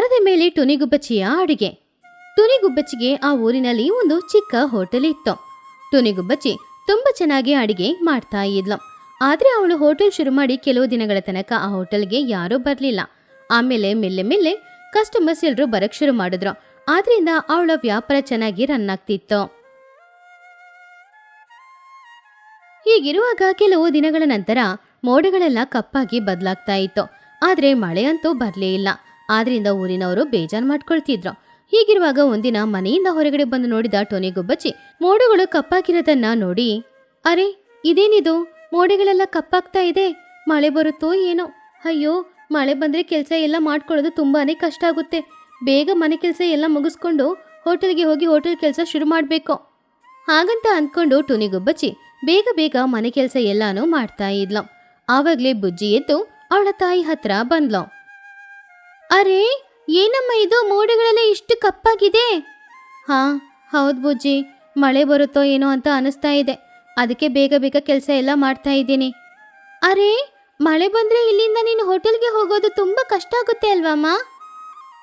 ಮರದ ಮೇಲೆ ಟುನಿಗುಬ್ಬಚ್ಚಿಯ ಅಡುಗೆ. ಟುನಿಗುಬ್ಬಚ್ಚಿಗೆ ಆ ಊರಿನಲ್ಲಿ ಒಂದು ಚಿಕ್ಕ ಹೋಟೆಲ್ ಇತ್ತು. ತುನಿಗುಬ್ಬಚ್ಚಿ ತುಂಬಾ ಚೆನ್ನಾಗಿ ಅಡುಗೆ ಮಾಡ್ತಾ ಇದ್ಲು. ಆದ್ರೆ ಅವಳು ಹೋಟೆಲ್ ಶುರು ಮಾಡಿ ಕೆಲವು ದಿನಗಳ ತನಕ ಆ ಹೋಟೆಲ್ಗೆ ಯಾರೂ ಬರಲಿಲ್ಲ. ಆಮೇಲೆ ಮೆಲ್ಲೆ ಮೆಲ್ಲೆ ಕಸ್ಟಮರ್ಸ್ ಎಲ್ರು ಬರಕ್ ಶುರು ಮಾಡಿದ್ರು. ಆದ್ರಿಂದ ಅವಳ ವ್ಯಾಪಾರ ಚೆನ್ನಾಗಿ ರನ್ ಆಗ್ತಿತ್ತು. ಹೀಗಿರುವಾಗ ಕೆಲವು ದಿನಗಳ ನಂತರ ಮೋಡಗಳೆಲ್ಲ ಕಪ್ಪಾಗಿ ಬದಲಾಗ್ತಾ ಇತ್ತು. ಆದ್ರೆ ಮಳೆ ಅಂತೂ ಬರಲೇ ಇಲ್ಲ. ಆದ್ರಿಂದ ಊರಿನವರು ಬೇಜಾರು ಮಾಡ್ಕೊಳ್ತಿದ್ರು. ಹೀಗಿರುವಾಗ ಒಂದಿನ ಮನೆಯಿಂದ ಹೊರಗಡೆ ಬಂದು ನೋಡಿದ ಟೋನಿ ಗುಬ್ಬಚ್ಚಿ ಮೋಡಗಳು ಕಪ್ಪಾಗಿರೋದನ್ನ ನೋಡಿ, ಅರೆ, ಇದೇನಿದು? ಮೋಡಗಳೆಲ್ಲ ಕಪ್ಪಾಗ್ತಾ ಇದೆ. ಮಳೆ ಬರುತ್ತೋ ಏನೋ? ಅಯ್ಯೋ, ಮಳೆ ಬಂದ್ರೆ ಕೆಲಸ ಎಲ್ಲ ಮಾಡ್ಕೊಳ್ಳೋದು ತುಂಬಾನೇ ಕಷ್ಟ ಆಗುತ್ತೆ. ಬೇಗ ಮನೆ ಕೆಲಸ ಎಲ್ಲ ಮುಗಿಸ್ಕೊಂಡು ಹೋಟೆಲ್ಗೆ ಹೋಗಿ ಹೋಟೆಲ್ ಕೆಲಸ ಶುರು ಮಾಡಬೇಕು. ಹಾಗಂತ ಅಂದ್ಕೊಂಡು ಟೋನಿ ಗುಬ್ಬಚ್ಚಿ ಬೇಗ ಬೇಗ ಮನೆ ಕೆಲಸ ಎಲ್ಲಾನು ಮಾಡ್ತಾ ಇದ್ಲು. ಆವಾಗ್ಲೇ ಬುಜ್ಜಿ ಎದ್ದು ಅವಳ ತಾಯಿ ಹತ್ರ ಬಂದ್ಲು. ಅರೆ, ಏನಮ್ಮ ಇದು? ಮೋಡಗಳೆಲ್ಲ ಇಷ್ಟು ಕಪ್ಪಾಗಿದೆ. ಹಾ, ಹೌದು ಬುಜ್ಜಿ ಮಳೆ ಬರುತ್ತೋ ಏನೋ ಅಂತ ಅನಿಸ್ತಾ ಇದೆ. ಅದಕ್ಕೆ ಬೇಗ ಬೇಗ ಕೆಲಸ ಎಲ್ಲ ಮಾಡ್ತಾ ಇದ್ದೀನಿ. ಅರೆ, ಮಳೆ ಬಂದ್ರೆ ಇಲ್ಲಿಂದ ನೀನು ಹೋಟೆಲ್ಗೆ ಹೋಗೋದು ತುಂಬಾ ಕಷ್ಟ ಆಗುತ್ತೆ ಅಲ್ವಮ್ಮ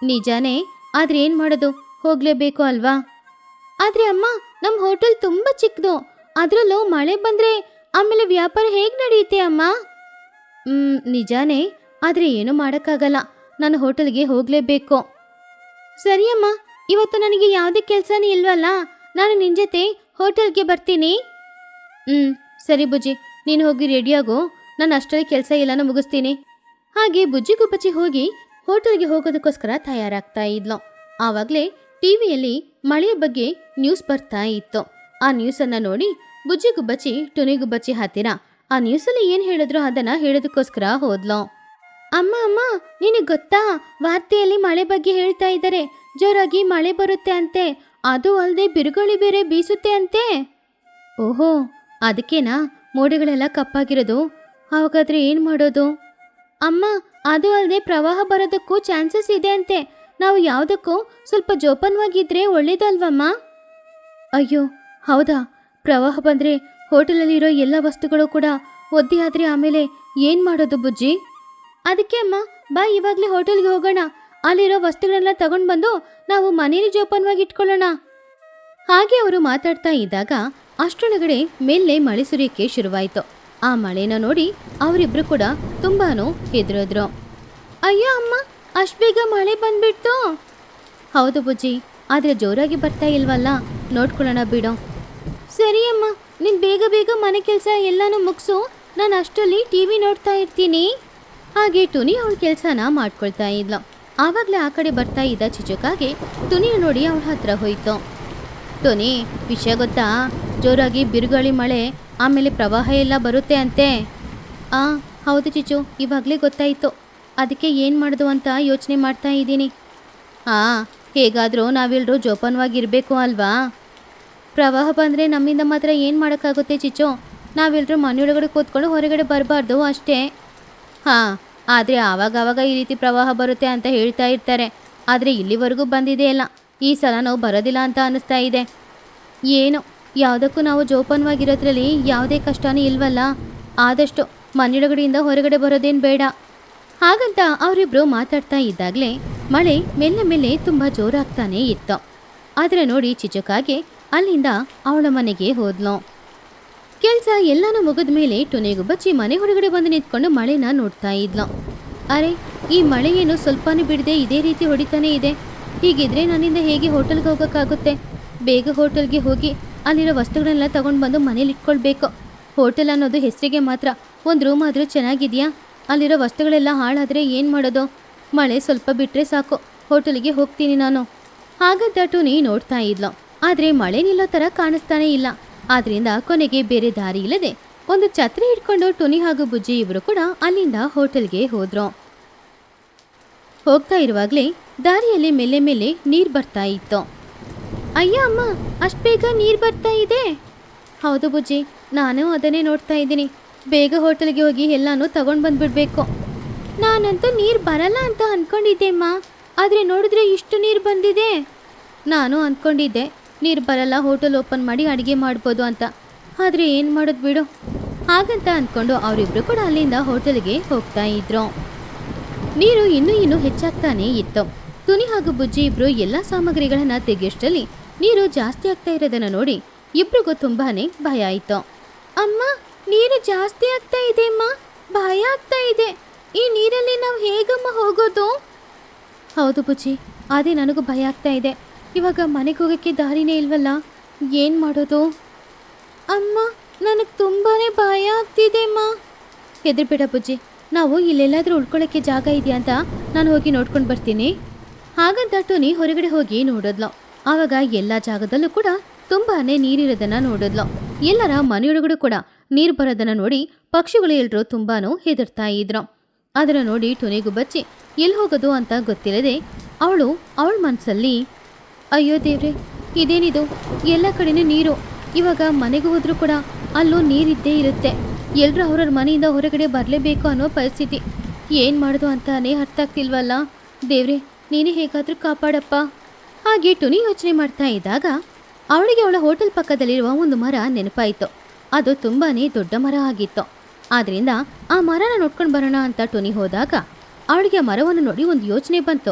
ನಿಜಾನೇ, ಆದ್ರೆ ಏನ್ ಮಾಡೋದು? ಹೋಗ್ಲೇಬೇಕು ಅಲ್ವಾ? ಆದ್ರೆ ಅಮ್ಮ ನಮ್ಮ ಹೋಟೆಲ್ ತುಂಬಾ ಚಿಕ್ಕದು ಅದರಲ್ಲೂ ಮಳೆ ಬಂದ್ರೆ ಆಮೇಲೆ ವ್ಯಾಪಾರ ಹೇಗೆ ನಡೆಯುತ್ತೆ ಅಮ್ಮ? ನಿಜಾನೇ. ಆದ್ರೆ ಏನು ಮಾಡೋಕ್ಕಾಗಲ್ಲ. ನಾನು ಹೋಟೆಲ್ಗೆ ಹೋಗ್ಲೇಬೇಕು. ಸರಿಯಮ್ಮ ಇವತ್ತು ನನಗೆ ಯಾವುದೇ ಕೆಲಸನೇ ಇಲ್ವಲ್ಲ? ನಾನು ನಿನ್ನ ಜೊತೆ ಹೋಟೆಲ್ಗೆ ಬರ್ತೀನಿ. ಹ್ಞೂ ಸರಿ ಬುಜ್ಜಿ, ನೀನು ಹೋಗಿ ರೆಡಿಯಾಗು ನಾನು ಅಷ್ಟರಲ್ಲಿ ಕೆಲಸ ಇಲ್ಲನ ಮುಗಿಸ್ತೀನಿ. ಹಾಗೆ ಬುಜ್ಜಿ ಗುಬ್ಬಚ್ಚಿ ಹೋಗಿ ಹೋಟೆಲ್ಗೆ ಹೋಗೋದಕ್ಕೋಸ್ಕರ ತಯಾರಾಗ್ತಾ ಇದ್ಲು. ಆವಾಗಲೇ ಟಿವಿಯಲ್ಲಿ ಮಳೆಯ ಬಗ್ಗೆ ನ್ಯೂಸ್ ಬರ್ತಾ ಇತ್ತು. ಆ ನ್ಯೂಸನ್ನು ನೋಡಿ ಬುಜ್ಜಿ ಗುಬ್ಬಚ್ಚಿ ಟುನಿ ಗುಬ್ಬಚ್ಚಿ ಹತ್ತಿರ ಆ ನ್ಯೂಸಲ್ಲಿ ಏನು ಹೇಳಿದ್ರು ಅದನ್ನು ಹೇಳೋದಕ್ಕೋಸ್ಕರ ಹೋದ್ಲು. ಅಮ್ಮ ಅಮ್ಮ, ನಿನಗೆ ಗೊತ್ತಾ? ವಾರ್ತೆಯಲ್ಲಿ ಮಳೆ ಬಗ್ಗೆ ಹೇಳ್ತಾ ಇದ್ದಾರೆ. ಜೋರಾಗಿ ಮಳೆ ಬರುತ್ತೆ ಅಂತೆ. ಅದು ಅಲ್ಲದೆ ಬಿರುಗಾಳಿ ಬೇರೆ ಬೀಸುತ್ತೆ ಅಂತೆ. ಓಹೋ, ಅದಕ್ಕೇನಾ? ಮೋಡಗಳೆಲ್ಲ ಕಪ್ಪಾಗಿರೋದು. ಹಾಗಾದ್ರೆ ಏನು ಮಾಡೋದು? ಅಮ್ಮ, ಅದು ಅಲ್ಲದೆ ಪ್ರವಾಹ ಬರೋದಕ್ಕೂ ಚಾನ್ಸಸ್ ಇದೆ ಅಂತೆ. ನಾವು ಯಾವುದಕ್ಕೂ ಸ್ವಲ್ಪ ಜೋಪಾನವಾಗಿದ್ರೆ ಒಳ್ಳೇದಲ್ವಮ್ಮ? ಅಯ್ಯೋ, ಹೌದಾ? ಪ್ರವಾಹ ಬಂದರೆ ಹೋಟೆಲಲ್ಲಿರೋ ಎಲ್ಲ ವಸ್ತುಗಳು ಕೂಡ ಒದ್ದೆ ಆಮೇಲೆ ಏನು ಮಾಡೋದು ಬುಜ್ಜಿ? ಅದಕ್ಕೆ ಅಮ್ಮ, ಬಾ, ಇವಾಗಲೇ ಹೋಟೆಲ್ಗೆ ಹೋಗೋಣ. ಅಲ್ಲಿರೋ ವಸ್ತುಗಳೆಲ್ಲ ತಗೊಂಡು ಬಂದು ನಾವು ಮನೇಲಿ ಜೋಪಾನವಾಗಿ ಇಟ್ಕೊಳ್ಳೋಣ. ಹಾಗೆ ಅವರು ಮಾತಾಡ್ತಾ ಇದ್ದಾಗ ಅಷ್ಟೊಳಗಡೆ ಮೇಲೆ ಮಳೆ ಸುರಿಯಕ್ಕೆ ಶುರುವಾಯಿತು. ಆ ಮಳೆನ ನೋಡಿ ಅವರಿಬ್ರು ಕೂಡ ತುಂಬಾನು ಹೆದರಿದ್ರು. ಅಯ್ಯೋ ಅಮ್ಮ, ಅಷ್ಟು ಬೇಗ ಮಳೆ ಬಂದ್ಬಿಡ್ತು. ಹೌದು ಬುಜ್ಜಿ ಆದರೆ ಜೋರಾಗಿ ಬರ್ತಾ ಇಲ್ವಲ್ಲ? ನೋಡ್ಕೊಳ್ಳೋಣ ಬಿಡು. ಸರಿ ಅಮ್ಮ, ನೀನು ಬೇಗ ಬೇಗ ಮನೆ ಕೆಲಸ ಎಲ್ಲಾನು ಮುಗಿಸು. ನಾನು ಅಷ್ಟರಲ್ಲಿ ಟಿ ವಿ ನೋಡ್ತಾ ಇರ್ತೀನಿ. ಹಾಗೆ ಟುನಿ ಅವಳ ಕೆಲಸನ ಮಾಡ್ಕೊಳ್ತಾ ಇದ್ಲು. ಆವಾಗಲೇ ಆ ಕಡೆ ಬರ್ತಾ ಇದ್ದ ಚಿಚುಕಾಗೆ ಟುನಿಯ ನೋಡಿ ಅವಳ ಹತ್ರ ಹೋಯ್ತು. ಟುನಿ ವಿಷಯ ಗೊತ್ತಾ? ಜೋರಾಗಿ ಬಿರುಗಾಳಿ ಮಳೆ, ಆಮೇಲೆ ಪ್ರವಾಹ ಎಲ್ಲ ಬರುತ್ತೆ ಅಂತೆ. ಆ, ಹೌದು ಚಿಚು ಇವಾಗಲೇ ಗೊತ್ತಾಯಿತು. ಅದಕ್ಕೆ ಏನು ಮಾಡೋದು ಅಂತ ಯೋಚನೆ ಮಾಡ್ತಾ ಇದ್ದೀನಿ. ಹಾಂ ಹೇಗಾದರೂ ನಾವೆಲ್ಲರೂ ಜೋಪಾನವಾಗಿರಬೇಕು ಅಲ್ವಾ? ಪ್ರವಾಹ ಬಂದರೆ ನಮ್ಮಿಂದ ಮಾತ್ರ ಏನು ಮಾಡೋಕ್ಕಾಗುತ್ತೆ ಚಿಚು ನಾವೆಲ್ಲರೂ ಮನೆಯೊಳಗಡೆ ಕೂತ್ಕೊಂಡು ಹೊರಗಡೆ ಬರಬಾರ್ದು ಅಷ್ಟೇ. ಹಾಂ ಆದರೆ ಆವಾಗವಾಗ ಈ ರೀತಿ ಪ್ರವಾಹ ಬರುತ್ತೆ ಅಂತ ಹೇಳ್ತಾ ಇರ್ತಾರೆ. ಆದರೆ ಇಲ್ಲಿವರೆಗೂ ಬಂದಿದೆ ಇಲ್ಲ. ಈ ಸಲ ನಾವು ಬರೋದಿಲ್ಲ ಅಂತ ಅನ್ನಿಸ್ತಾ ಇದೆ. ಏನು? ಯಾವುದಕ್ಕೂ ನಾವು ಜೋಪಾನವಾಗಿರೋದ್ರಲ್ಲಿ ಯಾವುದೇ ಕಷ್ಟನೂ ಇಲ್ವಲ್ಲ? ಆದಷ್ಟು ಮನೆಯೊಳಗಡೆಯಿಂದ ಹೊರಗಡೆ ಬರೋದೇನು ಬೇಡ. ಹಾಗಂತ ಅವರಿಬ್ಬರು ಮಾತಾಡ್ತಾ ಇದ್ದಾಗಲೇ ಮಳೆ ಮೆಲ್ಲೆ ಮೆಲ್ಲೆ ತುಂಬ ಜೋರಾಗ್ತಾನೇ ಇತ್ತು. ಆದರೆ ನೋಡಿ ಚಿಚುಕಾಗೆ ಅಲ್ಲಿಂದ ಅವಳ ಮನೆಗೆ ಹೋದ್ಲು. ಕೆಲ್ಸ ಎಲ್ಲಾನು ಮುಗಿದ ಮೇಲೆ ಟೊನೆಗೂ ಬಚ್ಚಿ ಮನೆ ಹೊರಗಡೆ ಬಂದು ನಿಂತ್ಕೊಂಡು ಮಳೆನ ನೋಡ್ತಾ ಇದ್ಲ. ಅರೆ, ಈ ಮಳೆ ಏನು ಸ್ವಲ್ಪನೂ ಬಿಡದೆ ಇದೇ ರೀತಿ ಹೊಡಿತಾನೇ ಇದೆ. ಹೀಗಿದ್ರೆ ನನ್ನಿಂದ ಹೇಗೆ ಹೋಟೆಲ್ಗೆ ಹೋಗೋಕ್ಕಾಗುತ್ತೆ? ಬೇಗ ಹೋಟೆಲ್ಗೆ ಹೋಗಿ ಅಲ್ಲಿರೋ ವಸ್ತುಗಳನ್ನೆಲ್ಲ ತಗೊಂಡು ಬಂದು ಮನೇಲಿ ಇಟ್ಕೊಳ್ಬೇಕು. ಹೋಟೆಲ್ ಅನ್ನೋದು ಹೆಸರಿಗೆ ಮಾತ್ರ. ಒಂದು ರೂಮ್ ಆದರೂ ಚೆನ್ನಾಗಿದೆಯಾ? ಅಲ್ಲಿರೋ ವಸ್ತುಗಳೆಲ್ಲ ಹಾಳಾದರೆ ಏನು ಮಾಡೋದು? ಮಳೆ ಸ್ವಲ್ಪ ಬಿಟ್ಟರೆ ಸಾಕು. ಹೋಟೆಲಿಗೆ ಹೋಗ್ತೀನಿ ನಾನು. ಹಾಗಂತ ಟೂನಿ ನೋಡ್ತಾ ಇದ್ಲು. ಆದರೆ ಮಳೆ ನಿಲ್ಲೋ ಥರ ಕಾಣಿಸ್ತಾನೇ ಇಲ್ಲ. ಆದ್ರಿಂದ ಕೊನೆಗೆ ಬೇರೆ ದಾರಿ ಇಲ್ಲದೆ ಒಂದು ಛತ್ರಿ ಹಿಡ್ಕೊಂಡು ಟುನಿ ಹಾಗೂ ಬುಜ್ಜಿ ಇವರು ಕೂಡ ಅಲ್ಲಿಂದ ಹೋಟೆಲ್ಗೆ ಹೋದ್ರು. ಹೋಗ್ತಾ ಇರುವಾಗಲೇ ದಾರಿಯಲ್ಲಿ ಮೇಲೆ ಮೇಲೆ ನೀರು ಬರ್ತಾ ಇತ್ತು. ಅಯ್ಯ ಅಮ್ಮ, ಅಷ್ಟು ಬೇಗ ನೀರು ಬರ್ತಾ ಇದೆ? ಹೌದು ಬುಜ್ಜಿ, ನಾನು ಅದನ್ನೇ ನೋಡ್ತಾ ಇದ್ದೀನಿ. ಬೇಗ ಹೋಟೆಲ್ಗೆ ಹೋಗಿ ಎಲ್ಲಾನು ತಗೊಂಡು ಬಂದ್ಬಿಡ್ಬೇಕು. ನಾನಂತೂ ನೀರು ಬರಲ್ಲ ಅಂತ ಅಂದ್ಕೊಂಡಿದ್ದೆ ಅಮ್ಮ. ಆದರೆ ನೋಡಿದ್ರೆ ಇಷ್ಟು ನೀರು ಬಂದಿದೆ. ನಾನು ಅಂದ್ಕೊಂಡಿದ್ದೆ ನೀರು ಬರಲ್ಲ, ಹೋಟೆಲ್ ಓಪನ್ ಮಾಡಿ ಅಡುಗೆ ಮಾಡ್ಬೋದು ಅಂತ. ಆದರೆ ಏನು ಮಾಡೋದು ಬಿಡು. ಹಾಗಂತ ಅಂದ್ಕೊಂಡು ಅವರಿಬ್ಬರು ಕೂಡ ಅಲ್ಲಿಂದ ಹೋಟೆಲ್ಗೆ ಹೋಗ್ತಾ ಇದ್ರು. ನೀರು ಇನ್ನೂ ಇನ್ನೂ ಹೆಚ್ಚಾಗ್ತಾನೇ ಇತ್ತು. ತುನಿ ಹಾಗೂ ಬುಜ್ಜಿ ಇಬ್ಬರು ಎಲ್ಲ ಸಾಮಗ್ರಿಗಳನ್ನು ತೆಗೆಯಷ್ಟರಲ್ಲಿ ನೀರು ಜಾಸ್ತಿ ಆಗ್ತಾ ಇರೋದನ್ನು ನೋಡಿ ಇಬ್ರಿಗೂ ತುಂಬಾ ಭಯ ಆಯಿತು. ಅಮ್ಮ, ನೀರು ಜಾಸ್ತಿ ಆಗ್ತಾ ಇದೆ, ಅಮ್ಮ. ಭಯ ಆಗ್ತಾ ಇದೆ. ಈ ನೀರಲ್ಲಿ ನಾವು ಹೇಗಮ್ಮ ಹೋಗೋದು? ಹೌದು ಬುಜ್ಜಿ, ಅದೇ ನನಗೂ ಭಯ ಆಗ್ತಾ ಇದೆ. ಇವಾಗ ಮನೆಗೆ ಹೋಗೋಕ್ಕೆ ದಾರಿನೇ ಇಲ್ವಲ್ಲ? ಏನು ಮಾಡೋದು? ಅಮ್ಮ, ನನಗೆ ತುಂಬಾ ಭಯ ಆಗ್ತಿದೆ, ಅಮ್ಮ. ಹೆದರ್ಬೇಡ ಬುಜ್ಜಿ ನಾವು ಇಲ್ಲೆಲ್ಲಾದರೂ ಉಳ್ಕೊಳ್ಳೋಕ್ಕೆ ಜಾಗ ಇದೆಯಾ ಅಂತ ನಾನು ಹೋಗಿ ನೋಡ್ಕೊಂಡು ಬರ್ತೀನಿ. ಹಾಗಂತ ಟೋನಿ ಹೊರಗಡೆ ಹೋಗಿ ನೋಡಿದ್ಲು. ಆವಾಗ ಎಲ್ಲ ಜಾಗದಲ್ಲೂ ಕೂಡ ತುಂಬಾ ನೀರಿರೋದನ್ನು ನೋಡಿದ್ಲು. ಎಲ್ಲರ ಮನೆಯೊಳಗಡೆ ಕೂಡ ನೀರು ಬರೋದನ್ನು ನೋಡಿ ಪಕ್ಷಿಗಳು ಎಲ್ಲರೂ ತುಂಬಾ ಹೆದರ್ತಾ ಇದ್ರು. ಅದನ್ನು ನೋಡಿ ಟೊನಿಗೂ ಬಚ್ಚಿ ಎಲ್ಲಿ ಹೋಗೋದು ಅಂತ ಗೊತ್ತಿಲ್ಲದೆ ಅವಳು ಅವಳ ಮನಸ್ಸಲ್ಲಿ ಅಯ್ಯೋ ದೇವ್ರೆ, ಇದೇನಿದು? ಎಲ್ಲ ಕಡೆನೂ ನೀರು. ಇವಾಗ ಮನೆಗೆ ಹೋದರೂ ಕೂಡ ಅಲ್ಲೂ ನೀರಿದ್ದೇ ಇರುತ್ತೆ. ಎಲ್ಲರೂ ಅವ್ರವ್ರ ಮನೆಯಿಂದ ಹೊರಗಡೆ ಬರಲೇಬೇಕು ಅನ್ನೋ ಪರಿಸ್ಥಿತಿ. ಏನು ಮಾಡೋದು ಅಂತಾನೆ ಅರ್ಥ ಆಗ್ತಿಲ್ವಲ್ಲ? ದೇವ್ರೆ, ನೀನೇ ಹೇಗಾದರೂ ಕಾಪಾಡಪ್ಪ. ಹಾಗೆ ಟುನಿ ಯೋಚನೆ ಮಾಡ್ತಾ ಇದ್ದಾಗ ಅವಳಿಗೆ ಅವಳ ಹೋಟೆಲ್ ಪಕ್ಕದಲ್ಲಿರುವ ಒಂದು ಮರ ನೆನಪಾಯಿತು. ಅದು ತುಂಬಾ ದೊಡ್ಡ ಮರ ಆಗಿತ್ತು. ಆದ್ರಿಂದ ಆ ಮರನ ನೋಡ್ಕೊಂಡು ಬರೋಣ ಅಂತ ಟುನಿ ಹೋದಾಗ ಅವಳಿಗೆ ಮರವನ್ನು ನೋಡಿ ಒಂದು ಯೋಚನೆ ಬಂತು.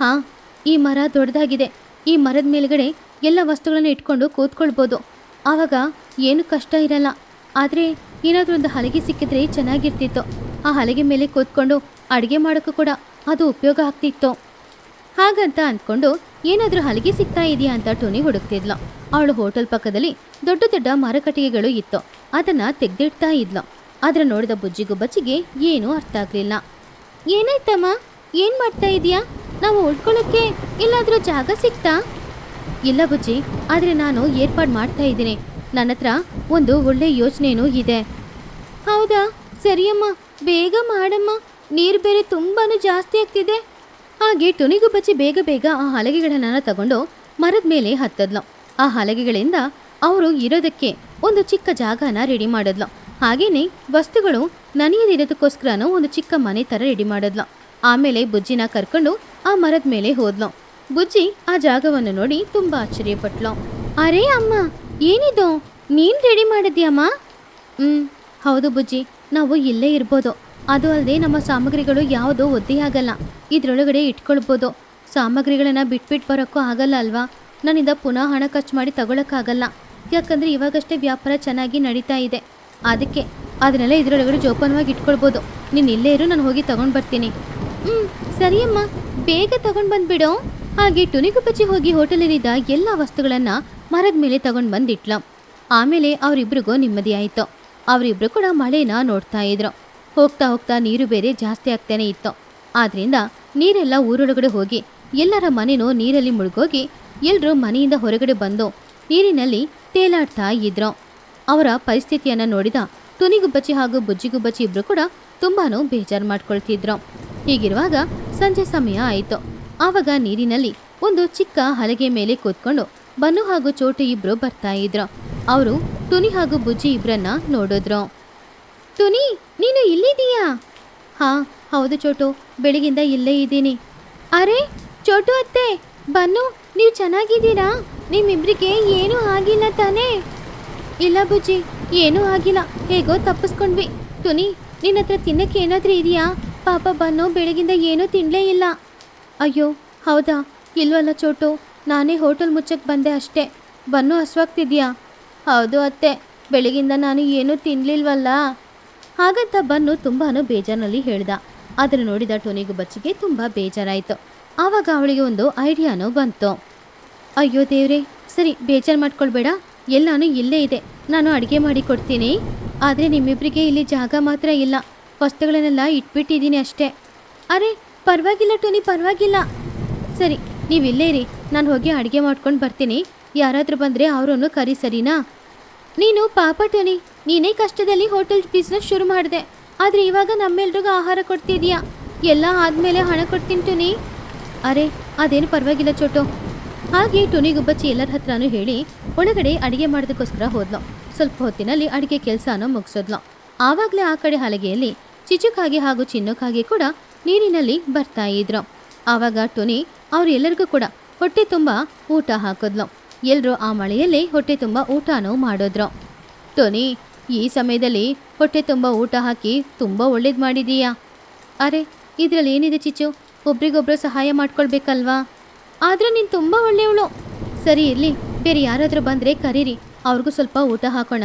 ಹಾ, ಈ ಮರ ದೊಡ್ಡದಾಗಿದೆ. ಈ ಮರದ ಮೇಲುಗಡೆ ಎಲ್ಲ ವಸ್ತುಗಳನ್ನು ಇಟ್ಕೊಂಡು ಕೂತ್ಕೊಳ್ಬೋದು. ಆವಾಗ ಏನು ಕಷ್ಟ ಇರಲ್ಲ. ಆದರೆ ಏನಾದರೂ ಒಂದು ಹಲಗೆ ಸಿಕ್ಕಿದ್ರೆ ಚೆನ್ನಾಗಿರ್ತಿತ್ತು. ಆ ಹಲಗೆ ಮೇಲೆ ಕೂತ್ಕೊಂಡು ಅಡುಗೆ ಮಾಡೋಕ್ಕೂ ಕೂಡ ಅದು ಉಪಯೋಗ ಆಗ್ತಿತ್ತು. ಹಾಗಂತ ಅಂದ್ಕೊಂಡು ಏನಾದರೂ ಹಲಗೆ ಸಿಗ್ತಾ ಇದೆಯಾ ಅಂತ ಟೋನಿ ಹುಡುಕ್ತಿದ್ಲು. ಅವಳು ಹೋಟೆಲ್ ಪಕ್ಕದಲ್ಲಿ ದೊಡ್ಡ ದೊಡ್ಡ ಮರಕಟ್ಟಿಗೆಗಳು ಇತ್ತು. ಅದನ್ನು ತೆಗೆದಿಡ್ತಾ ಇದ್ಲು. ಆದ್ರೆ ನೋಡಿದ ಬುಜ್ಜಿಗೂ ಬಚ್ಚಿಗೆ ಏನೂ ಅರ್ಥ ಆಗಲಿಲ್ಲ. ಏನಾಯ್ತಮ್ಮ? ಏನು ಮಾಡ್ತಾ ಇದೀಯಾ? ನಾವು ಉಳ್ಕೊಳ್ಳೋಕ್ಕೆ ಎಲ್ಲಾದರೂ ಜಾಗ ಸಿಕ್ತಾ ಇಲ್ಲ ಬುಜ್ಜಿ, ಆದರೆ ನಾನು ಏರ್ಪಾಡು ಮಾಡ್ತಾ ಇದ್ದೀನಿ. ನನ್ನ ಹತ್ರ ಒಂದು ಒಳ್ಳೆ ಯೋಜನೆಯೂ ಇದೆ. ಹೌದಾ? ಸರಿಯಮ್ಮ. ಬೇಗ ಮಾಡಮ್ಮ. ನೀರು ಬೇರೆ ತುಂಬಾ ಜಾಸ್ತಿ ಆಗ್ತಿದೆ. ಹಾಗೆ ಟುನಿಗು ಬಚ್ಚಿ ಬೇಗ ಬೇಗ ಆ ಹಲಗೆಗಳನ್ನ ತಗೊಂಡು ಮರದ ಮೇಲೆ ಹತ್ತದ್ಲು. ಆ ಹಲಗೆಗಳಿಂದ ಅವರು ಇರೋದಕ್ಕೆ ಒಂದು ಚಿಕ್ಕ ಜಾಗನ ರೆಡಿ ಮಾಡಿದ್ಲು. ಹಾಗೆಯೇ ವಸ್ತುಗಳು ನನಿಯದಿರೋದಕ್ಕೋಸ್ಕರನೂ ಒಂದು ಚಿಕ್ಕ ಮನೆ ಥರ ರೆಡಿ ಮಾಡಿದ್ಲು. ಆಮೇಲೆ ಬುಜ್ಜಿನ ಕರ್ಕೊಂಡು ಆ ಮರದ ಮೇಲೆ ಹೋದ್ಲು. ಬುಜ್ಜಿ ಆ ಜಾಗವನ್ನು ನೋಡಿ ತುಂಬಾ ಆಶ್ಚರ್ಯಪಟ್ಲು. ಅರೇ ಅಮ್ಮ, ಏನಿದು? ನೀನ್ ರೆಡಿ ಮಾಡಿದ್ಯಮ್ಮ? ಹ್ಮ್, ಹೌದು ಬುಜ್ಜಿ, ನಾವು ಇಲ್ಲೇ ಇರ್ಬೋದು. ಅದು ಅಲ್ಲದೆ ನಮ್ಮ ಸಾಮಗ್ರಿಗಳು ಯಾವುದೋ ಒದ್ದೆಯಾಗಲ್ಲ ಇದರೊಳಗಡೆ ಇಟ್ಕೊಳ್ಬೋದು. ಸಾಮಗ್ರಿಗಳನ್ನ ಬಿಟ್ಬಿಟ್ಟು ಬರೋಕ್ಕೂ ಆಗಲ್ಲ ಅಲ್ವಾ? ನನ್ನಿಂದ ಪುನಃ ಹಣ ಖರ್ಚು ಮಾಡಿ ತಗೊಳಕ್ಕಾಗಲ್ಲ. ಯಾಕಂದ್ರೆ ಇವಾಗಷ್ಟೇ ವ್ಯಾಪಾರ ಚೆನ್ನಾಗಿ ನಡೀತಾ ಇದೆ. ಅದಕ್ಕೆ, ಅದನ್ನೆಲ್ಲ ಇದರೊಳಗಡೆ ಜೋಪಾನವಾಗಿ ಇಟ್ಕೊಳ್ಬೋದು. ನೀನು ಇಲ್ಲೇ ಇರು, ನಾನು ಹೋಗಿ ತಗೊಂಡು ಬರ್ತೀನಿ. ಹ್ಞೂ ಸರಿಯಮ್ಮ ಬೇಗ ತಗೊಂಡು ಬಂದ್ಬಿಡು. ಹಾಗೆ ಟುನಿಗು ಬಚ್ಚಿ ಹೋಗಿ ಹೋಟೆಲಲ್ಲಿದ್ದ ಎಲ್ಲ ವಸ್ತುಗಳನ್ನ ಮರದ ಮೇಲೆ ತಗೊಂಡು ಬಂದಿಟ್ಲ. ಆಮೇಲೆ ಅವರಿಬ್ರಿಗೂ ನೆಮ್ಮದಿ ಆಯಿತು. ಅವರಿಬ್ರು ಕೂಡ ಮಳೆನ ನೋಡ್ತಾ ಇದ್ರು. ಹೋಗ್ತಾ ಹೋಗ್ತಾ ನೀರು ಬೇರೆ ಜಾಸ್ತಿ ಆಗ್ತಾನೆ ಇತ್ತು. ಆದ್ರಿಂದ ನೀರೆಲ್ಲ ಊರೊಳಗಡೆ ಹೋಗಿ ಎಲ್ಲರ ಮನೆನೂ ನೀರಲ್ಲಿ ಮುಳುಗೋಗಿ ಎಲ್ಲರೂ ಮನೆಯಿಂದ ಹೊರಗಡೆ ಬಂದು ನೀರಿನಲ್ಲಿ ತೇಲಾಡ್ತಾ ಇದ್ರು. ಅವರ ಪರಿಸ್ಥಿತಿಯನ್ನ ನೋಡಿದ ತುನಿಗುಬ್ಬಚ್ಚಿ ಹಾಗೂ ಬುಜ್ಜಿಗುಬ್ಬಚ್ಚಿ ಇಬ್ರು ಕೂಡ ತುಂಬಾನು ಬೇಜಾರು ಮಾಡ್ಕೊಳ್ತಿದ್ರು. ಹೀಗಿರುವಾಗ ಸಂಜೆ ಸಮಯ ಆಯಿತು. ಆವಾಗ ನೀರಿನಲ್ಲಿ ಒಂದು ಚಿಕ್ಕ ಹಲಗೆ ಮೇಲೆ ಕೂತ್ಕೊಂಡು ಬನ್ನು ಹಾಗೂ ಚೋಟು ಇಬ್ರು ಬರ್ತಾ ಇದ್ರು. ಅವರು ತುನಿ ಹಾಗೂ ಬುಜ್ಜಿ ಇಬ್ರನ್ನ ನೋಡಿದ್ರು. ತುನಿ, ನೀನು ಇಲ್ಲಿದೀಯಾ ಹಾ, ಹೌದು ಚೋಟು ಬೆಳಗಿಂದ ಇಲ್ಲೇ ಇದ್ದೀನಿ. ಅರೆ, ಚೋಟು ಅತ್ತೆ, ಬನ್ನು, ನೀವು ಚೆನ್ನಾಗಿದ್ದೀರಾ? ನಿಮ್ಮಿಬ್ರಿಗೆ ಏನೂ ಆಗಿಲ್ಲ ತಾನೇ? ಇಲ್ಲ ಬುಜ್ಜಿ, ಏನೂ ಆಗಿಲ್ಲ. ಹೇಗೋ ತಪ್ಪಿಸ್ಕೊಂಡ್ವಿ. ತುನಿ, ನಿನ್ನ ಹತ್ರ ತಿನ್ನಕ್ಕೆ ಏನಾದರೂ ಇದೆಯಾ? ಪಾಪ ಬನ್ನು ಬೆಳಗಿಂದ ಏನೂ ತಿನ್ನಲೇ ಇಲ್ಲ. ಅಯ್ಯೋ, ಹೌದಾ? ಇಲ್ವಲ್ಲ ಚೋಟು? ನಾನೇ ಹೋಟೆಲ್ ಮುಚ್ಚಕ್ಕೆ ಬಂದೆ ಅಷ್ಟೇ. ಬನ್ನು ಹಸ್ವಾಗ್ತಿದ್ಯಾ ಹೌದು ಅತ್ತೆ, ಬೆಳಗಿಂದ ನಾನು ಏನೂ ತಿನ್ನಲಿಲ್ವಲ್ಲ ಹಾಗಂತ ಬನ್ನು ತುಂಬಾ ಬೇಜಾರಲ್ಲಿ ಹೇಳ್ದ. ಅದನ್ನು ನೋಡಿದ ಟೋನಿಗೂ ಬಚ್ಚಿಗೆ ತುಂಬ ಬೇಜಾರಾಯಿತು. ಆವಾಗ ಅವಳಿಗೆ ಒಂದು ಐಡಿಯಾನೂ ಬಂತು. ಅಯ್ಯೋ ದೇವ್ರೆ, ಸರಿ, ಬೇಜಾರು ಮಾಡ್ಕೊಳ್ಬೇಡ. ಎಲ್ಲಾನು ಇಲ್ಲೇ ಇದೆ. ನಾನು ಅಡುಗೆ ಮಾಡಿ ಕೊಡ್ತೀನಿ. ಆದರೆ ನಿಮ್ಮಿಬ್ಬರಿಗೆ ಇಲ್ಲಿ ಜಾಗ ಮಾತ್ರ ಇಲ್ಲ. ವಸ್ತುಗಳನ್ನೆಲ್ಲ ಇಟ್ಬಿಟ್ಟಿದ್ದೀನಿ ಅಷ್ಟೇ. ಅರೆ, ಪರವಾಗಿಲ್ಲ ಟೋನಿ, ಪರವಾಗಿಲ್ಲ. ಸರಿ, ನೀವು ಇಲ್ಲೇ ಇರಿ. ನಾನು ಹೋಗಿ ಅಡುಗೆ ಮಾಡ್ಕೊಂಡು ಬರ್ತೀನಿ. ಯಾರಾದರೂ ಬಂದರೆ ಅವರನ್ನು ಕರಿ, ಸರಿನಾ? ನೀನು ಪಾಪ ಟೋನಿ, ನೀನೇ ಕಷ್ಟದಲ್ಲಿ ಹೋಟೆಲ್ ಬಿಸ್ನೆಸ್ ಶುರು ಮಾಡಿದೆ. ಆದರೆ ಇವಾಗ ನಮ್ಮೆಲ್ರಿಗೂ ಆಹಾರ ಕೊಡ್ತಿದ್ಯಾ? ಎಲ್ಲ ಆದಮೇಲೆ ಹಣ ಕೊಡ್ತೀನಿ ಟೋನಿ. ಅರೆ, ಅದೇನು ಪರವಾಗಿಲ್ಲ ಚೋಟು. ಹಾಗೆ ಟುನಿಗುಬ್ಬಚ್ಚಿ ಎಲ್ಲರ ಹತ್ರನೂ ಹೇಳಿ ಒಳಗಡೆ ಅಡುಗೆ ಮಾಡೋದಕ್ಕೋಸ್ಕರ ಹೋದ್ಲು. ಸ್ವಲ್ಪ ಹೊತ್ತಿನಲ್ಲಿ ಅಡುಗೆ ಕೆಲಸನೂ ಮುಗಿಸೋದ್ಲು. ಆವಾಗಲೇ ಆ ಕಡೆ ಹಲಗೆಯಲ್ಲಿ ಚಿಚುಕಾಗಿ ಹಾಗೂ ಚಿನ್ನಕ್ಕಾಗಿ ಕೂಡ ನೀರಿನಲ್ಲಿ ಬರ್ತಾ ಇದ್ರು. ಆವಾಗ ಟೊನಿ ಅವರೆಲ್ಲರಿಗೂ ಕೂಡ ಹೊಟ್ಟೆ ತುಂಬ ಊಟ ಹಾಕಿದ್ಲು. ಎಲ್ಲರೂ ಆ ಮಳೆಯಲ್ಲಿ ಹೊಟ್ಟೆ ತುಂಬ ಊಟನೂ ಮಾಡಿದ್ರು. ಟೊನಿ, ಈ ಸಮಯದಲ್ಲಿ ಹೊಟ್ಟೆ ತುಂಬ ಊಟ ಹಾಕಿ ತುಂಬ ಒಳ್ಳೇದು ಮಾಡಿದೀಯಾ? ಅರೆ, ಇದರಲ್ಲಿ ಏನಿದೆ ಚಿಚು ಒಬ್ರಿಗೊಬ್ರು ಸಹಾಯ ಮಾಡ್ಕೊಳ್ಬೇಕಲ್ವಾ? ಆದರೆ ನೀನು ತುಂಬ ಒಳ್ಳೆಯವಳು. ಸರಿ ಇರಲಿ, ಬೇರೆ ಯಾರಾದರೂ ಬಂದರೆ ಕರೀರಿ. ಅವ್ರಿಗೂ ಸ್ವಲ್ಪ ಊಟ ಹಾಕೋಣ.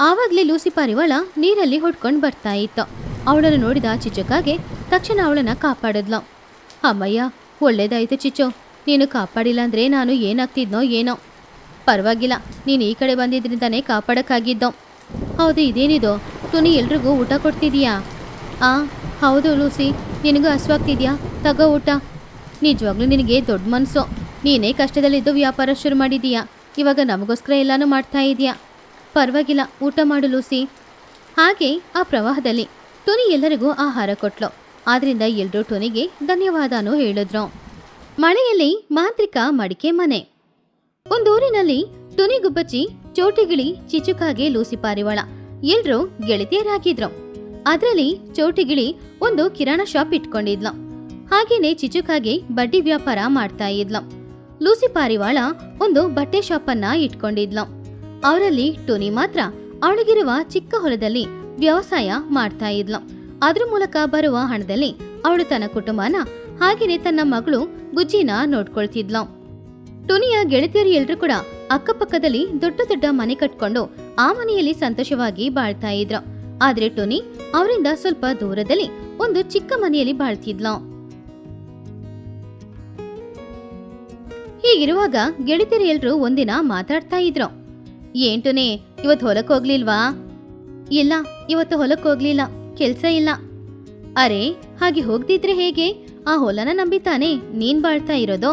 ಆವಾಗಲೇ ಲೂಸಿ ಪಾರಿವಾಳ ನೀರಲ್ಲಿ ಹೊಡ್ಕೊಂಡು ಬರ್ತಾ ಇತ್ತು. ಅವಳನ್ನು ನೋಡಿದ ಚಿಚುಕಾಗೆ ತಕ್ಷಣ ಅವಳನ್ನು ಕಾಪಾಡಿದ್ಲು. ಅಮ್ಮಯ್ಯ, ಒಳ್ಳೇದಾಯಿತು ಚಿಚ್ಚು. ನೀನು ಕಾಪಾಡಿಲ್ಲ ಅಂದರೆ ನಾನು ಏನಾಗ್ತಿದ್ನೋ ಏನೋ. ಪರವಾಗಿಲ್ಲ, ನೀನು ಈ ಕಡೆ ಬಂದಿದ್ರಿಂದಾನೇ ಕಾಪಾಡೋಕ್ಕಾಗಿದ್ದೋ. ಹೌದು, ಇದೇನಿದು? ತುನಿ ಎಲ್ರಿಗೂ ಊಟ ಕೊಡ್ತಿದೀಯಾ? ಆ, ಹೌದು ಲೂಸಿ. ನಿನಗೂ ಹಸುವಾಗ್ತಿದ್ಯಾ? ತಗೋ ಊಟ. ನಿಜವಾಗ್ಲೂ ನಿನಗೆ ದೊಡ್ಡ ಮನಸ್ಸು ನೀನೇ ಕಷ್ಟದಲ್ಲಿದ್ದು ವ್ಯಾಪಾರ ಶುರು ಮಾಡಿದೀಯಾ? ಇವಾಗ ನಮಗೋಸ್ಕರ ಎಲ್ಲಾನು ಮಾಡ್ತಾ ಇದೀಯಾ? ಪರವಾಗಿಲ್ಲ, ಊಟ ಮಾಡು ಲೂಸಿ. ಹಾಗೆ ಆ ಪ್ರವಾಹದಲ್ಲಿ ಟುನಿ ಎಲ್ಲರಿಗೂ ಆಹಾರ ಕೊಟ್ಲು. ಆದ್ರಿಂದ ಎಲ್ಲರೂ ಟುನಿಗೆ ಧನ್ಯವಾದನೂ ಹೇಳಿದ್ರು. ಮಳೆಯಲ್ಲಿ ಮಾಂತ್ರಿಕ ಮಡಿಕೆ ಮನೆ. ಒಂದೂರಿನಲ್ಲಿ ಟುನಿ ಗುಬ್ಬಚ್ಚಿ, ಚೋಟಿಗಿಳಿ, ಚಿಚುಕಾಗೆ ಲೂಸಿ ಪಾರಿವಾಳ ಎಲ್ರೂ ಗೆಳತಿಯರಾಗಿದ್ರು. ಅದರಲ್ಲಿ ಚೋಟಿಗಿಳಿ ಒಂದು ಕಿರಾಣ ಶಾಪ್ ಇಟ್ಕೊಂಡಿದ್ಲು. ಹಾಗೇನೆ ಚಿಚುಕಾಗೆ ಬಡ್ಡಿ ವ್ಯಾಪಾರ ಮಾಡ್ತಾ ಇದ್ಲು. ಲೂಸಿ ಪಾರಿವಾಳ ಒಂದು ಬಟ್ಟೆ ಶಾಪ್ ಅನ್ನ ಇಟ್ಕೊಂಡಿದ್ಲು. ಅವರಲ್ಲಿ ಟೋನಿ ಮಾತ್ರ ಅವಳಿಗಿರುವ ಚಿಕ್ಕ ಹೊಲದಲ್ಲಿ ವ್ಯವಸಾಯ ಮಾಡ್ತಾ ಇದ್ಲು. ಅದ್ರ ಮೂಲಕ ಬರುವ ಹಣದಲ್ಲಿ ಅವಳು ತನ್ನ ಕುಟುಂಬನ ಹಾಗೇನೆ ತನ್ನ ಮಗಳು ಗುಜ್ಜಿನ ನೋಡ್ಕೊಳ್ತಿದ್ಲು. ಟುನಿಯ ಗೆಳತಿಯರು ಎಲ್ರು ಕೂಡ ಅಕ್ಕಪಕ್ಕದಲ್ಲಿ ದೊಡ್ಡ ದೊಡ್ಡ ಮನೆ ಕಟ್ಕೊಂಡು ಆ ಮನೆಯಲ್ಲಿ ಸಂತೋಷವಾಗಿ ಬಾಳ್ತಾ ಇದ್ರು. ಆದ್ರೆ ಟುನಿ ಅವರಿಂದ ಸ್ವಲ್ಪ ದೂರದಲ್ಲಿ ಒಂದು ಚಿಕ್ಕ ಮನೆಯಲ್ಲಿ ಬಾಳ್ತಿದ್ಲು. ಹೀಗಿರುವಾಗ ಗೆಳತಿಯರು ಎಲ್ರು ಒಂದಿನ ಮಾತಾಡ್ತಾ ಇದ್ರು. ಏನ್ ಟುನಿ ಇವತ್ತು ಹೊಲಕ್ಕೆ ಹೋಗ್ಲಿಲ್ವಾ? ಇಲ್ಲ, ಇವತ್ತು ಹೊಲಕ್ಕೆ ಹೋಗ್ಲಿಲ್ಲ, ಕೆಲ್ಸ ಇಲ್ಲ. ಅರೆ, ಹಾಗೆ ಹೋಗ್ದಿದ್ರೆ ಹೇಗೆ? ಆ ಹೊಲನ ನಂಬಿತಾನೆ, ನೀನ್ ಬಾಳ್ತಾ ಇರೋದು?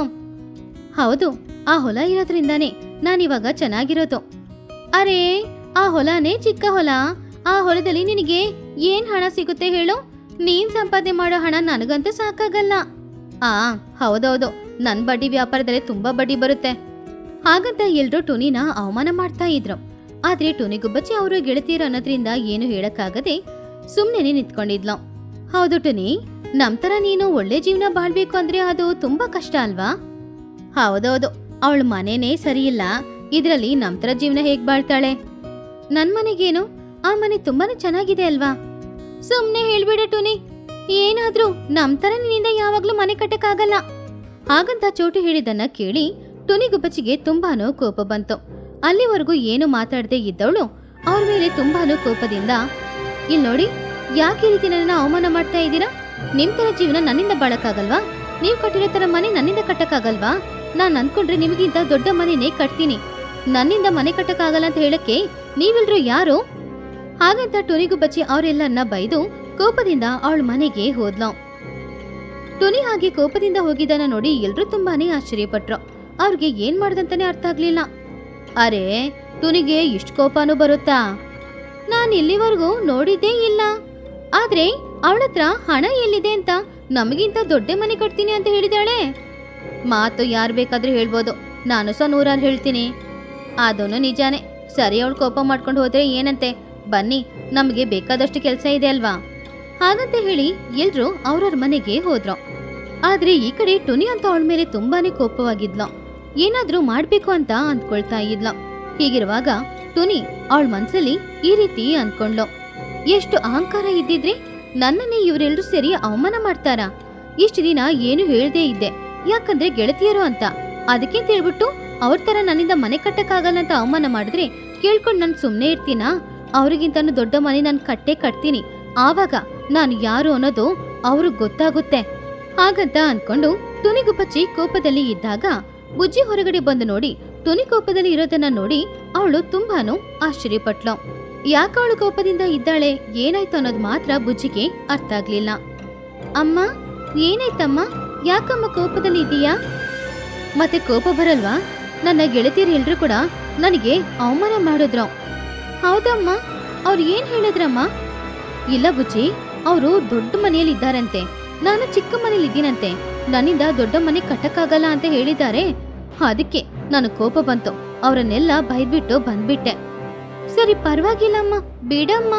ಹೌದು, ಆ ಹೊಲ ಇರೋದ್ರಿಂದಾನೆ ನಾನಿವಾಗ ಚೆನ್ನಾಗಿರೋದು. ಅರೆ, ಆ ಹೊಲನೇ ಚಿಕ್ಕ ಹೊಲ. ಆ ಹೊಲದಲ್ಲಿ ನಿನಗೆ ಏನ್ ಹಣ ಸಿಗುತ್ತೆ ಹೇಳು? ನೀನ್ ಸಂಪಾದನೆ ಮಾಡೋ ಹಣ ನನಗಂತೂ ಸಾಕಾಗಲ್ಲ. ಆ, ಹೌದೌದು, ನನ್ ಬಡ್ಡಿ ವ್ಯಾಪಾರದಲ್ಲಿ ತುಂಬಾ ಬಡ್ಡಿ ಬರುತ್ತೆ. ಹಾಗಂತ ಎಲ್ರೂ ಟುನಿನ ಅವಮಾನ ಮಾಡ್ತಾ ಇದ್ರು. ಆದ್ರೆ ಟುನಿ ಗುಬ್ಬಚ್ಚಿ ಅವರು ಗೆಳತಿಯರು ಅನ್ನೋದ್ರಿಂದ ಏನು ಹೇಳಕ್ಕಾಗದೆ ಸುಮ್ನೆನೆ ನಿಂತ್ಕೊಂಡಿದ್ಲು. ಹೌದು ಟುನಿ, ನಮ್ತರ ನೀನು ಒಳ್ಳೆ ಜೀವನ ಬಾಳ್ಬೇಕು ಅಂದ್ರೆ ಅದು ತುಂಬಾ ಕಷ್ಟ ಅಲ್ವಾ? ಹೌದೌದು, ಅವಳ ಮನೆನೇ ಸರಿಯಿಲ್ಲ. ಇದರಲ್ಲಿ ನಮ್ತರ ಜೀವನ ಹೇಗ್ ಬಾಳ್ತಾಳೆ? ನನ್ ಮನೆಗೇನು? ಆ ಮನೆ ತುಂಬಾನೇ ಚೆನ್ನಾಗಿದೆ ಅಲ್ವಾ? ಸುಮ್ನೆ ಹೇಳ್ಬಿಡ ಟುನಿ, ಏನಾದ್ರೂ ನಮ್ತರ ನಿನ್ನಿಂದ ಯಾವಾಗ್ಲೂ ಮನೆ ಕಟ್ಟಕ್ಕಾಗಲ್ಲ. ಹಾಗಂತ ಚೋಟು ಹೇಳಿದನ್ನ ಕೇಳಿ ಟುನಿ ಗುಬ್ಬಚ್ಚಿಗೆ ತುಂಬಾನೂ ಕೋಪ ಬಂತು. ಅಲ್ಲಿವರೆಗೂ ಏನು ಮಾತಾಡದೆ ಇದ್ದವಳು ಅವ್ರ ಮೇಲೆ ತುಂಬಾನು ಕೋಪದಿಂದ, ಇಲ್ ನೋಡಿ, ಯಾಕೆ ಈ ರೀತಿ ನನ್ನ ಅವಮಾನ ಮಾಡ್ತಾ ಇದ್ದೀರಾ? ನಿಮ್ ತರ ಜೀವನ ನನ್ನಿಂದ ಬಾಳಕ್ಕಾಗಲ್ವಾ? ನೀವು ಕಟ್ಟಿರೋ ತರ ಮನೆ ನನ್ನಿಂದ ಕಟ್ಟಕ್ಕಾಗಲ್ವಾ? ನಾನು ಅನ್ಕೊಂಡ್ರೆ ನಿಮಗಿಂತ ದೊಡ್ಡ ಮನೆನೇ ಕಟ್ತೀನಿ. ನನ್ನಿಂದ ಮನೆ ಕಟ್ಟಕ್ಕಾಗಲ್ಲ ಅಂತ ಹೇಳಕ್ಕೆ ನೀವೆಲ್ರೂ ಯಾರು? ಹಾಗಂತ ಟುನಿಗೂ ಬಚ್ಚಿ ಅವರೆಲ್ಲನ್ನ ಬೈದು ಕೋಪದಿಂದ ಅವಳ ಮನೆಗೆ ಹೋದ್ಲು. ಟುನಿ ಹಾಗೆ ಕೋಪದಿಂದ ಹೋಗಿದ್ದನ್ನ ನೋಡಿ ಎಲ್ರೂ ತುಂಬಾನೇ ಆಶ್ಚರ್ಯಪಟ್ರು. ಅವ್ರಿಗೆ ಏನ್ ಮಾಡ್ದಂತಾನೆ ಅರ್ಥ ಆಗ್ಲಿಲ್ಲ. ಅರೆ, ತುನಿಗೆ ಇಷ್ಟ ಕೋಪನೂ ಬರುತ್ತಾ? ನಾನ್ ಇಲ್ಲಿವರೆಗೂ ನೋಡಿದ್ದೇ ಇಲ್ಲ. ಆದ್ರೆ ಅವಳತ್ರ ಹಣ ಎಲ್ಲಿದೆ ಅಂತ ನಮಗಿಂತ ದೊಡ್ಡ ಮನೆ ಕಟ್ತೀನಿ ಅಂತ ಹೇಳಿದಾಳೆ. ಮಾತು ಯಾರು ಬೇಕಾದ್ರೂ ಹೇಳ್ಬೋದು. ನಾನು ಸಹ ನೂರಾರು ಹೇಳ್ತೀನಿ. ಅದನ್ನು ನಿಜಾನೇ. ಸರಿ ಅವಳು ಕೋಪ ಮಾಡ್ಕೊಂಡು ಹೋದ್ರೆ ಏನಂತೆ? ಬನ್ನಿ, ನಮಗೆ ಬೇಕಾದಷ್ಟು ಕೆಲಸ ಇದೆ ಅಲ್ವಾ? ಹಾಗಂತ ಹೇಳಿ ಎಲ್ರೂ ಅವ್ರವ್ರ ಮನೆಗೆ ಹೋದ್ರು. ಆದ್ರೆ ಈ ಕಡೆ ಟುನಿ ಅಂತ ಅವಳ ಮೇಲೆ ತುಂಬಾನೇ ಕೋಪವಾಗಿದ್ಲು. ಏನಾದ್ರೂ ಮಾಡ್ಬೇಕು ಅಂತ ಅಂದ್ಕೊಳ್ತಾ ಇದ್ಲ. ಹೀಗಿರುವಾಗ ಟುನಿ ಅವಳ ಮನ್ಸಲ್ಲಿ ಈ ರೀತಿ ಅನ್ಕೊಂಡ್ಲು ಎಷ್ಟು ಅಹಂಕಾರ ಇದ್ದಿದ್ರೆ ನನ್ನನ್ನೇ ಇವರೆಲ್ಲರೂ ಸೇರಿ ಅವಮಾನ ಮಾಡ್ತಾರ. ಇಷ್ಟು ದಿನ ಏನು ಹೇಳ್ದೇ ಇದ್ದೆ. ಯಾಕಂದ್ರೆ ಗೆಳತಿಯರು ಅಂತ. ಅದಕ್ಕೆ ಹೇಳ್ಬಿಟ್ಟು ಅವ್ರ ತರ ನನ್ನಿಂದ ಮನೆ ಕಟ್ಟಕ್ಕಾಗಲ್ಲ ಅಂತ ಅವಮಾನ ಮಾಡಿದ್ರೆ ಕೇಳ್ಕೊಂಡು ನಾನು ಸುಮ್ಮನೆ ಇರ್ತೀನಾ? ಅವ್ರಿಗಿಂತನೂ ದೊಡ್ಡ ಮನೆ ನಾನು ಕಟ್ಟೆ ಕಟ್ತೀನಿ. ಆವಾಗ ನಾನು ಯಾರು ಅನ್ನೋದು ಅವ್ರಿಗೆ ಗೊತ್ತಾಗುತ್ತೆ. ಹಾಗಂತ ಅನ್ಕೊಂಡು ತುನಿಗುಪ್ಪಚ್ಚಿ ಕೋಪದಲ್ಲಿ ಇದ್ದಾಗ ಬುಜ್ಜಿ ಹೊರಗಡೆ ಬಂದು ನೋಡಿ, ತುನಿ ಕೋಪದಲ್ಲಿ ಇರೋದನ್ನ ನೋಡಿ ಅವಳು ತುಂಬಾನು ಆಶ್ಚರ್ಯಪಟ್ಲು. ಯಾಕೆ ಅವಳು ಕೋಪದಿಂದ ಇದ್ದಾಳೆ? ಏನಾಯ್ತು ಅನ್ನೋದು ಮಾತ್ರ ಬುಜ್ಜಿಗೆ ಅರ್ಥ ಆಗ್ಲಿಲ್ಲ. ಅಮ್ಮ, ಏನಾಯ್ತಮ್ಮ? ಯಾಕಮ್ಮ ಕೋಪದಲ್ಲಿ ಇದೀಯಾ? ಮತ್ತೆ ಕೋಪ ಬರಲ್ವಾ? ನನ್ನ ಗೆಳತಿಯರು ಎಲ್ರು ಕೂಡ ನನಗೆ ಅವಮಾನ ಮಾಡಿದ್ರು. ಹೌದಮ್ಮ, ಅವ್ರು ಏನ್ ಹೇಳಿದ್ರಮ್ಮ? ಇಲ್ಲ ಬುಜ್ಜಿ, ಅವರು ದೊಡ್ಡ ಮನೆಯಲ್ಲಿ ಇದ್ದಾರಂತೆ ನಾನು ಚಿಕ್ಕ ಮನೇಲಿ ಇದ್ದೀನಂತೆ ನನ್ನಿಂದ ದೊಡ್ಡ ಮನೆ ಕಟ್ಟಕ್ಕಾಗಲ್ಲ ಅಂತ ಹೇಳಿದ್ದಾರೆ. ಅದಕ್ಕೆ ನಾನು ಕೋಪ ಬಂತು. ಅವರನ್ನೆಲ್ಲ ಬೈದ್ಬಿಟ್ಟು ಬಂದ್ಬಿಟ್ಟೆ. ಸರಿ, ಪರವಾಗಿಲ್ಲಮ್ಮ. ಬಿಡಮ್ಮ.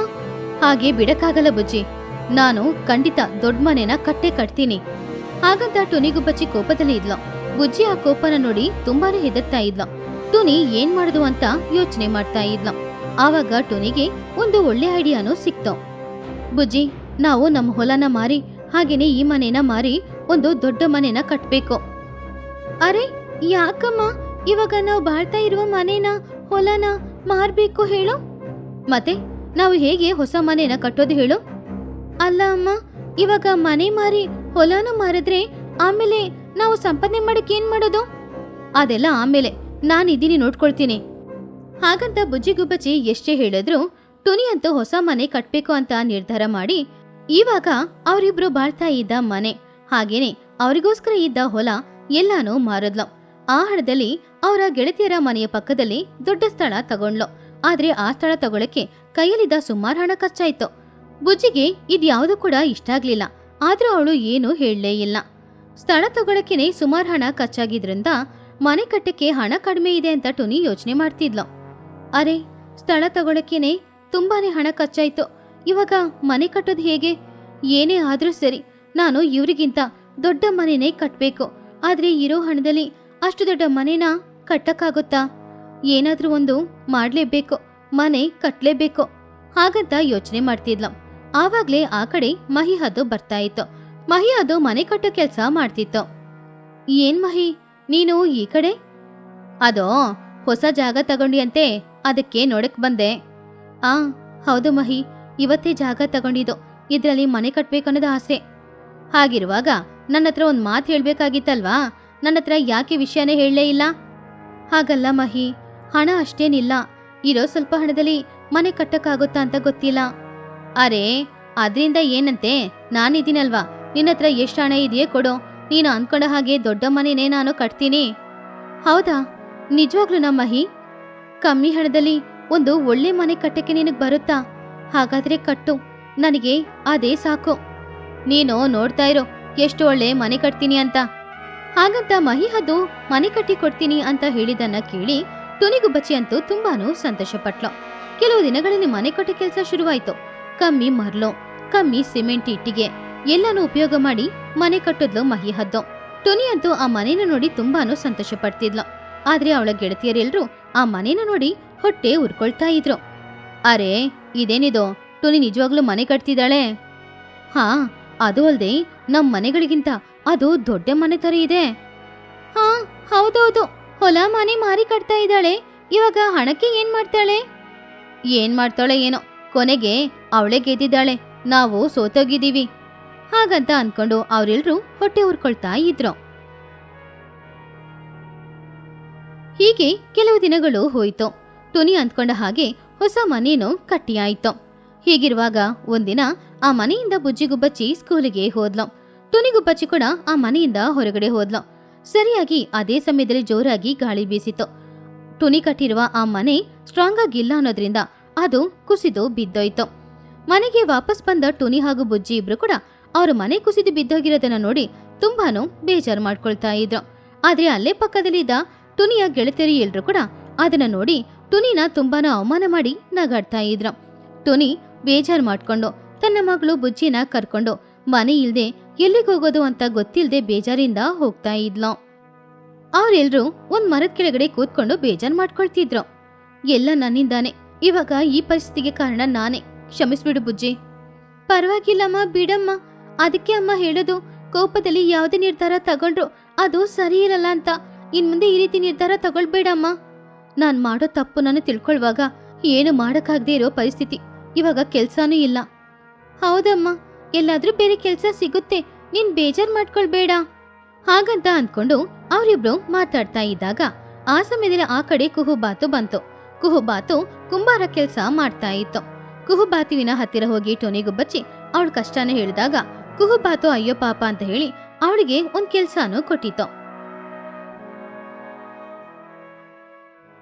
ಹಾಗೆ ಬಿಡಕ್ಕಾಗಲ್ಲ ಬುಜ್ಜಿ. ನಾನು ಖಂಡಿತ ದೊಡ್ಡ ಮನೆನ ಕಟ್ಟೆ ಕಟ್ತೀನಿ. ಹಾಗಂತ ಟುನಿಗೂ ಬಚ್ಚಿ ಕೋಪದಲ್ಲಿ ಇದ್ಲು. ಬುಜ್ಜಿ ಆ ಕೋಪನ ನೋಡಿ ತುಂಬಾನೇ ಹೆದರ್ತಾ ಇದ್ಲು. ಟುನಿ ಏನ್ ಮಾಡುದು ಅಂತ ಯೋಚನೆ ಮಾಡ್ತಾ ಇದ್ಲು. ಆವಾಗ ಟುನಿಗೆ ಒಂದು ಒಳ್ಳೆ ಐಡಿಯಾನು ಸಿಕ್ತು. ಬುಜ್ಜಿ, ನಾವು ನಮ್ಮ ಹೊಲನ ಮಾರಿ, ಹಾಗೇನೆ ಈ ಮನೇನ ಮಾರಿ ಒಂದು ದೊಡ್ಡ ಮನೆನ ಕಟ್ಬೇಕು. ಅರೆ ಯಾಕಮ್ಮ? ಇವಾಗ ನಾವು ಬಾಳ್ತಾ ಇರುವ ಮನೇನ, ಹೊಲನ ಮಾರ್ಬೇಕು ಹೇಳು. ಮತ್ತೆ, ನಾವು ಹೇಗೆ ಹೊಸ ಮನೇನ ಕಟ್ಟೋದು ಹೇಳು. ಅಲ್ಲ ಅಮ್ಮ, ಇವಾಗ ಮನೆ ಮಾರಿ, ಹೊಲನ ಮಾರಿದ್ರೆ ಆಮೇಲೆ ನಾವು ಸಂಪಾದನೆ ಮಾಡಕ್ ಏನ್ ಮಾಡೋದು? ಅದೆಲ್ಲ ಆಮೇಲೆ ನಾನಿದ್ದೀನಿ ನೋಡ್ಕೊಳ್ತೀನಿ. ಹಾಗಂತ ಬುಜ್ಜಿಗುಬ್ಬಚ್ಚಿ ಎಷ್ಟೇ ಹೇಳಿದ್ರು ಟುನಿ ಅಂತೂ ಹೊಸ ಮನೆ ಕಟ್ಬೇಕು ಅಂತ ನಿರ್ಧಾರ ಮಾಡಿ, ಇವಾಗ ಅವರಿಬ್ರು ಬಾಳ್ತಾ ಇದ್ದ ಮನೆ, ಹಾಗೇನೆ ಅವರಿಗೋಸ್ಕರ ಇದ್ದ ಹೊಲ ಎಲ್ಲಾನು ಮಾರದ್ಲು. ಆ ಹಣದಲ್ಲಿ ಅವರ ಗೆಳತಿಯರ ಮನೆಯ ಪಕ್ಕದಲ್ಲಿ ದೊಡ್ಡ ಸ್ಥಳ ತಗೊಂಡ್ಲು. ಆದ್ರೆ ಆ ಸ್ಥಳ ತಗೊಳಕ್ಕೆ ಕೈಯಲ್ಲಿದ್ದ ಸುಮಾರು ಹಣ ಖರ್ಚಾಯ್ತು. ಬುಜ್ಜಿಗೆ ಇದ್ಯಾವುದು ಕೂಡ ಇಷ್ಟ ಆಗ್ಲಿಲ್ಲ. ಆದ್ರೂ ಅವಳು ಏನೂ ಹೇಳಲೇ ಇಲ್ಲ. ಸ್ಥಳ ತಗೊಳಕ್ಕೇನೆ ಸುಮಾರು ಹಣ ಖರ್ಚಾಗಿದ್ರಿಂದ ಮನೆ ಕಟ್ಟಕ್ಕೆ ಹಣ ಕಡಿಮೆ ಇದೆ ಅಂತ ಟುನಿ ಯೋಚನೆ ಮಾಡ್ತಿದ್ಲು. ಅರೆ, ಸ್ಥಳ ತಗೊಳಕ್ಕೇನೆ ತುಂಬಾನೇ ಹಣ ಖರ್ಚಾಯ್ತು. ಇವಾಗ ಮನೆ ಕಟ್ಟೋದು ಹೇಗೆ? ಏನೇ ಆದ್ರೂ ಸರಿ, ನಾನು ಇವರಿಗಿಂತ ದೊಡ್ಡ ಮನೆನೇ ಕಟ್ಬೇಕು. ಆದ್ರೆ ಇರೋ ಹಣದಲ್ಲಿ ಅಷ್ಟು ದೊಡ್ಡ ಮನೇನ ಕಟ್ಟಕ್ಕಾಗುತ್ತಾ? ಏನಾದರೂ ಒಂದು ಮಾಡಲೇಬೇಕು, ಮನೆ ಕಟ್ಟಲೇಬೇಕು ಹಾಗಂತ ಯೋಚನೆ ಮಾಡ್ತಿದ್ಲು. ಆವಾಗ್ಲೇ ಆ ಕಡೆ ಮಹಿ ಅದು ಬರ್ತಾ ಇತ್ತು. ಮಹಿ ಅದು ಮನೆ ಕಟ್ಟೋ ಕೆಲಸ ಮಾಡ್ತಿತ್ತು. ಏನ್ ಮಹಿ, ನೀನು ಈ ಕಡೆ? ಅದೋ, ಹೊಸ ಜಾಗ ತಗೊಂಡಿಯಂತೆ ಅದಕ್ಕೆ ನೋಡಕ್ ಬಂದೆ. ಆ, ಹೌದು ಮಹಿ, ಇವತ್ತೇ ಜಾಗ ತಗೊಂಡಿದ್ದು, ಇದರಲ್ಲಿ ಮನೆ ಕಟ್ಬೇಕನ್ನೋದು ಆಸೆ. ಹಾಗಿರುವಾಗ ನನ್ನ ಹತ್ರ ಒಂದು ಮಾತು ಹೇಳ್ಬೇಕಾಗಿತ್ತಲ್ವಾ? ನನ್ನ ಹತ್ರ ಯಾಕೆ ವಿಷಯನೇ ಹೇಳಲೇ ಇಲ್ಲ? ಹಾಗಲ್ಲ ಮಹಿ, ಹಣ ಅಷ್ಟೇನಿಲ್ಲ. ಇರೋ ಸ್ವಲ್ಪ ಹಣದಲ್ಲಿ ಮನೆ ಕಟ್ಟಕ್ಕಾಗುತ್ತಾ ಅಂತ ಗೊತ್ತಿಲ್ಲ. ಅರೆ ಅದರಿಂದ ಏನಂತೆ? ನಾನಿದ್ದೀನಲ್ವಾ? ನಿನ್ನ ಹತ್ರ ಎಷ್ಟು ಹಣ ಇದೆಯೇ ಕೊಡು. ನೀನು ಅನ್ಕೊಂಡ ಹಾಗೆ ದೊಡ್ಡ ಮನೆನೇ ನಾನು ಕಟ್ತೀನಿ. ಹೌದಾ? ನಿಜವಾಗ್ಲೂ ನಮ್ಮ ಮಹಿ? ಕಮ್ಮಿ ಹಣದಲ್ಲಿ ಒಂದು ಒಳ್ಳೆ ಮನೆ ಕಟ್ಟಕ್ಕೆ ನಿನಗೆ ಬರುತ್ತಾ? ಹಾಗಾದ್ರೆ ಕಟ್ಟು. ನನಗೆ ಅದೇ ಸಾಕು. ನೀನು ನೋಡ್ತಾ ಇರೋ, ಎಷ್ಟು ಒಳ್ಳೆ ಮನೆ ಕಟ್ತೀನಿ ಅಂತ. ಹಾಗಂತ ಮಹಿಹದ್ದು ಮನೆ ಕಟ್ಟಿ ಕೊಡ್ತೀನಿ ಅಂತ ಹೇಳಿದನ್ನ ಕೇಳಿ ತುನಿಗುಬ್ಬಚ್ಚಿ ಅಂತೂ ತುಂಬಾನು ಸಂತೋಷಪಟ್ಲು. ಕೆಲವು ದಿನಗಳಲ್ಲಿ ಮನೆ ಕಟ್ಟೋ ಕೆಲಸ ಶುರುವಾಯ್ತು. ಕಮ್ಮಿ ಮರ್ಲೋ, ಕಮ್ಮಿ ಸಿಮೆಂಟ್ ಇಟ್ಟಿಗೆ ಎಲ್ಲಾನು ಉಪಯೋಗ ಮಾಡಿ ಮನೆ ಕಟ್ಟಿದ್ಲು ಮಹಿ ಹದ್ದು ಟುನಿ ಅಂತೂ ಆ ಮನೇನ ನೋಡಿ ತುಂಬಾನು ಸಂತೋಷ ಪಡ್ತಿದ್ಲು ಆದ್ರೆ ಅವಳ ಗೆಳತಿಯರೆಲ್ಲರೂ ಆ ಮನೇನ ನೋಡಿ ಹೊಟ್ಟೆ ಉರ್ಕೊಳ್ತಾ ಇದ್ರು. ಅರೆ, ಇದೇನಿದು? ಟುನಿ ನಿಜವಾಗ್ಲೂ ಮನೆ ಕಟ್ತಿದ್ದಾಳೆ? ಹಾ, ಅದು ಅಲ್ದೆ, ನಮ್ ಮನೆಗಳಿಗಿಂತ ಅದು ದೊಡ್ಡ ಮನೆ ತರ ಇದೆ. ಹಾ, ಹೌದೌದು. ಹೊಲ ಮನೆ ಮಾರಿ ಕಟ್ತಾ ಇದ್ದಾಳೆ. ಇವಾಗ ಹಣಕ್ಕೆ ಏನ್ ಮಾಡ್ತಾಳೆ? ಏನ್ ಮಾಡ್ತಾಳೆ ಏನೋ. ಕೊನೆಗೆ ಅವಳೆ ಗೆದ್ದಿದ್ದಾಳೆ. ನಾವು ಸೋತೋಗಿದ್ದೀವಿ. ಹಾಗಂತ ಅನ್ಕೊಂಡು ಅವರೆಲ್ಲರೂ ಹೊಟ್ಟೆ ಉರ್ಕೊಳ್ತಾ ಇದ್ರು. ಹೀಗೆ ಕೆಲವು ದಿನಗಳು ಹೋಯ್ತು. ಟುನಿ ಅಂದ್ಕೊಂಡ ಹಾಗೆ ಹೊಸ ಮನೇನು ಕಟ್ಟಿಯಾಯಿತು ಹೀಗಿರುವಾಗ ಒಂದಿನ ಆ ಮನೆಯಿಂದ ಬುಜ್ಜಿಗುಬ್ಬಚ್ಚಿ ಸ್ಕೂಲಿಗೆ ಹೋದ್ಲು. ಟುನಿಗುಬ್ಬಚ್ಚಿ ಕೂಡ ಆ ಮನೆಯಿಂದ ಹೊರಗಡೆ ಹೋದ್ಲು. ಸರಿಯಾಗಿ ಅದೇ ಸಮಯದಲ್ಲಿ ಜೋರಾಗಿ ಗಾಳಿ ಬೀಸಿತು ಟುನಿ ಕಟ್ಟಿರುವ ಆ ಮನೆ ಸ್ಟ್ರಾಂಗ್ ಆಗಿಲ್ಲ ಅನ್ನೋದ್ರಿಂದ ಅದು ಕುಸಿದು ಬಿದ್ದೋಯ್ತು. ಮನೆಗೆ ವಾಪಸ್ ಬಂದ ಟುನಿ ಹಾಗೂ ಬುಜ್ಜಿ ಇಬ್ರು ಕೂಡ ಅವ್ರ ಮನೆ ಕುಸಿದು ಬಿದ್ದೋಗಿರೋದನ್ನ ನೋಡಿ ತುಂಬಾನು ಬೇಜಾರು ಮಾಡ್ಕೊಳ್ತಾ ಇದ್ರು. ಆದ್ರೆ ಅಲ್ಲೇ ಪಕ್ಕದಲ್ಲಿದ್ದ ಟುನಿಯ ಗೆಳತಿಯರು ಎಲ್ರು ಕೂಡ ಅದನ್ನ ನೋಡಿ ಟುನಿನ ತುಂಬಾನು ಅವಮಾನ ಮಾಡಿ ನಗಾಡ್ತಾ ಇದ್ರು. ಟುನಿ ಬೇಜಾರು ಮಾಡ್ಕೊಂಡು ತನ್ನ ಮಗಳು ಬುಜ್ಜಿನ ಕರ್ಕೊಂಡು ಮನೆ ಇಲ್ದೆ ಎಲ್ಲಿಗೆ ಹೋಗೋದು ಅಂತ ಗೊತ್ತಿಲ್ಲದೆ ಬೇಜಾರಿಂದ ಹೋಗ್ತಾ ಇದ್ಲು. ಅವ್ರೆಲ್ರು ಒಂದ್ ಮರದ ಕೆಳಗಡೆ ಕೂತ್ಕೊಂಡು ಬೇಜಾರ್ ಮಾಡ್ಕೊಳ್ತಿದ್ರು. ಎಲ್ಲ ನನ್ನಿಂದಾನೆ. ಇವಾಗ ಈ ಪರಿಸ್ಥಿತಿಗೆ ಕಾರಣ ನಾನೇ. ಕ್ಷಮಿಸ್ಬಿಡು ಬುಜ್ಜಿ. ಪರವಾಗಿಲ್ಲಮ್ಮ, ಬಿಡಮ್ಮ. ಅದಕ್ಕೆ ಅಮ್ಮ ಹೇಳೋದು, ಕೋಪದಲ್ಲಿ ಯಾವುದೇ ನಿರ್ಧಾರ ತಗೊಂಡ್ರು ಅದು ಸರಿ ಇರಲ್ಲ ಅಂತ. ಇನ್ ಮುಂದೆ ಈ ರೀತಿ ನಿರ್ಧಾರ ತಗೊಳ್ಬೇಡಮ್ಮ. ನಾನ್ ಮಾಡೋ ತಪ್ಪು ನಾನು ತಿಳ್ಕೊಳ್ವಾಗ ಏನು ಮಾಡಕ್ಕಾಗದೇ ಇರೋ ಪರಿಸ್ಥಿತಿ. ಇವಾಗ ಕೆಲ್ಸಾನೂ ಇಲ್ಲ. ಹೌದಮ್ಮ. ಎಲ್ಲಾದ್ರೂ ಬೇರೆ ಕೆಲ್ಸ ಸಿಗುತ್ತೆ. ನೀನ್ ಬೇಜಾರ್ ಮಾಡ್ಕೊಳ್ಬೇಡ. ಹಾಗಂತ ಅಂದ್ಕೊಂಡು ಅವರಿಬ್ರು ಮಾತಾಡ್ತಾ ಇದ್ದಾಗ ಆ ಸಮಯದಲ್ಲಿ ಆ ಕಡೆ ಕುಹುಬಾತು ಬಂತು. ಕುಹುಬಾತು ಕುಂಬಾರ ಕೆಲ್ಸ ಮಾಡ್ತಾ ಇತ್ತು. ಕುಹುಬಾತುವಿನ ಹತ್ತಿರ ಹೋಗಿ ಟೊನಿಗೂ ಬಚ್ಚಿ ಅವಳ ಕಷ್ಟನ ಹೇಳಿದಾಗ ಕುಹುಬಾತು ಅಯ್ಯೋ ಪಾಪ ಅಂತ ಹೇಳಿ ಅವಳಿಗೆ ಒಂದ್ ಕೆಲ್ಸಾನು ಕೊಟ್ಟಿತ್ತು.